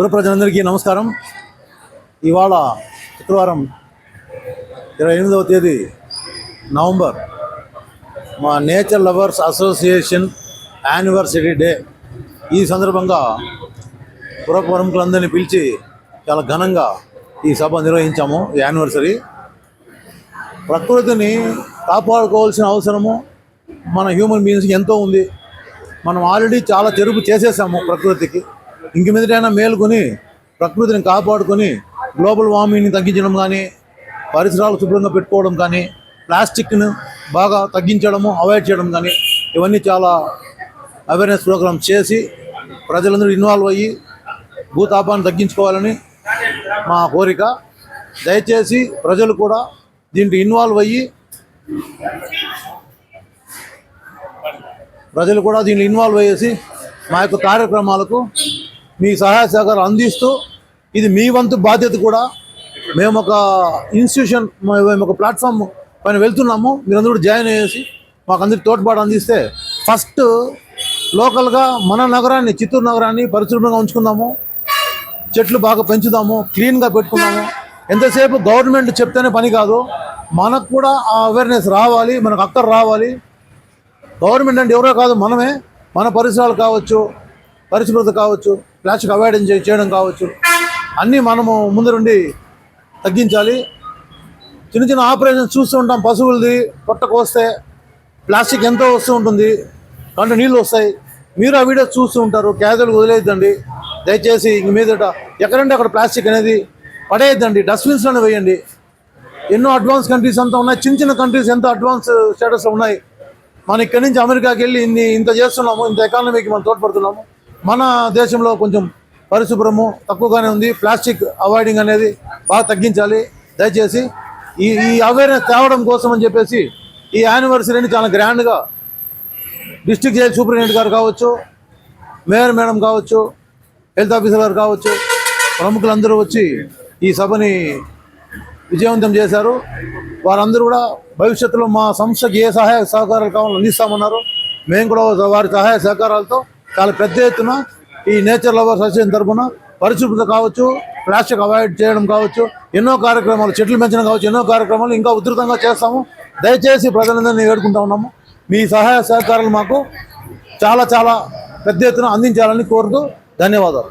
గురు ప్రజలందరికీ నమస్కారం. ఇవాళ శుక్రవారం ఇరవై ఎనిమిదవ తేదీ నవంబర్. మా nature lovers association anniversary day. ఈ సందర్భంగా పుర పిలిచి చాలా ఘనంగా ఈ సభ నిర్వహించాము ఈ యానివర్సరీ. ప్రకృతిని కాపాడుకోవాల్సిన అవసరము మన హ్యూమన్ బీయింగ్స్కి ఎంతో ఉంది. మనం ఆల్రెడీ చాలా చెరుపు చేసేసాము ప్రకృతికి. ఇంక మీదటైనా మేలుకొని ప్రకృతిని కాపాడుకొని గ్లోబల్ వార్మింగ్ని తగ్గించడం కానీ పరిసరాలు శుభ్రంగా పెట్టుకోవడం కానీ ప్లాస్టిక్ను బాగా తగ్గించడము అవాయిడ్ చేయడం కానీ ఇవన్నీ చాలా అవేర్నెస్ ప్రోగ్రామ్స్ చేసి ప్రజలందరూ ఇన్వాల్వ్ అయ్యి భూతాపాన్ని తగ్గించుకోవాలని మా కోరిక. దయచేసి ప్రజలు కూడా దీంట్లో ఇన్వాల్వ్ అయ్యి ప్రజలు కూడా దీంట్లో ఇన్వాల్వ్ అయ్యేసి మా యొక్క కార్యక్రమాలకు మీ సహాయ సహకారం అందిస్తూ ఇది మీ వంతు బాధ్యత కూడా. మేము ఒక ఇన్స్టిట్యూషన్ మేము ఒక ప్లాట్ఫామ్ పైన వెళ్తున్నాము. మీరందరూ కూడా జాయిన్ అయ్యేసి మాకు అందరికి తోడ్పాటు అందిస్తే ఫస్ట్ లోకల్గా మన నగరాన్ని చిత్తూరు నగరాన్ని పరిశుభ్రంగా ఉంచుకుందాము. చెట్లు బాగా పెంచుదాము క్లీన్గా పెట్టుకుందాము. ఎంతసేపు గవర్నమెంట్ చెప్తేనే పని కాదు. మనకు కూడా ఆ అవేర్నెస్ రావాలి మనకు అక్కడ రావాలి. గవర్నమెంట్ అంటే ఎవరో కాదు మనమే. మన పరిసరాలు కావచ్చు పరిశుభ్రత కావచ్చు. ప్లాస్టిక్ అవాయిడ్ చే- చేయడం కావచ్చు. అన్నీ మనము ముందరుండి తగ్గించాలి. చిన్న చిన్న ఆపరేషన్స్ చూస్తూ ఉంటాం. పశువులది పొట్టకు వస్తే ప్లాస్టిక్ ఎంతో వస్తూ ఉంటుంది. కంట నీళ్ళు వస్తాయి. మీరు ఆ వీడియోస్ చూస్తూ ఉంటారు. క్యాజువల్గా వదిలేద్దండి దయచేసి ఇంక మీదట ఎక్కడంటే అక్కడ ప్లాస్టిక్ అనేది పడేయద్దండి. డస్ట్బిన్స్లోనే వేయండి. ఎన్నో అడ్వాన్స్ కంట్రీస్ అంతా ఉన్నాయి. చిన్న చిన్న కంట్రీస్ ఎంత అడ్వాన్స్ స్టేటస్లో ఉన్నాయి. మనం ఇక్కడి నుంచి అమెరికాకి వెళ్ళి ఇన్ని ఇంత చేస్తున్నాము ఇంత ఎకానమీకి మనం తోడ్పడుతున్నాము. మన దేశంలో కొంచెం పరిశుభ్రము తక్కువగానే ఉంది. ప్లాస్టిక్ అవాయిడింగ్ అనేది బాగా తగ్గించాలి. దయచేసి ఈ ఈ అవేర్నెస్ తేవడం కోసం అని చెప్పేసి ఈ యానివర్సరీని చాలా గ్రాండ్గా డిస్టిక్ జైల్ సూపరింటెండెంట్ గారు కావచ్చు మేయర్ మేడం కావచ్చు హెల్త్ ఆఫీసర్ గారు కావచ్చు ప్రముఖులందరూ వచ్చి ఈ సభని విజయవంతం చేశారు. వారందరూ కూడా భవిష్యత్తులో మా సంస్థకి ఏ సహాయ సహకారాలు కావాలో అందిస్తామన్నారు. మేము కూడా వారి సహాయ సహకారాలతో చాలా పెద్ద ఎత్తున ఈ నేచర్ లవర్స్ అసోసియేషన్ తరఫున పరిశుభ్రత కావచ్చు ప్లాస్టిక్ అవాయిడ్ చేయడం కావచ్చు ఎన్నో కార్యక్రమాలు చెట్లు పెంచడం కావచ్చు ఎన్నో కార్యక్రమాలు ఇంకా ఉధృతంగా చేస్తాము. దయచేసి ప్రజలందరినీ వేడుకుంటా ఉన్నాము. మీ సహాయ సహకారాలు మాకు చాలా చాలా పెద్ద ఎత్తున అందించాలని కోరుతూ ధన్యవాదాలు.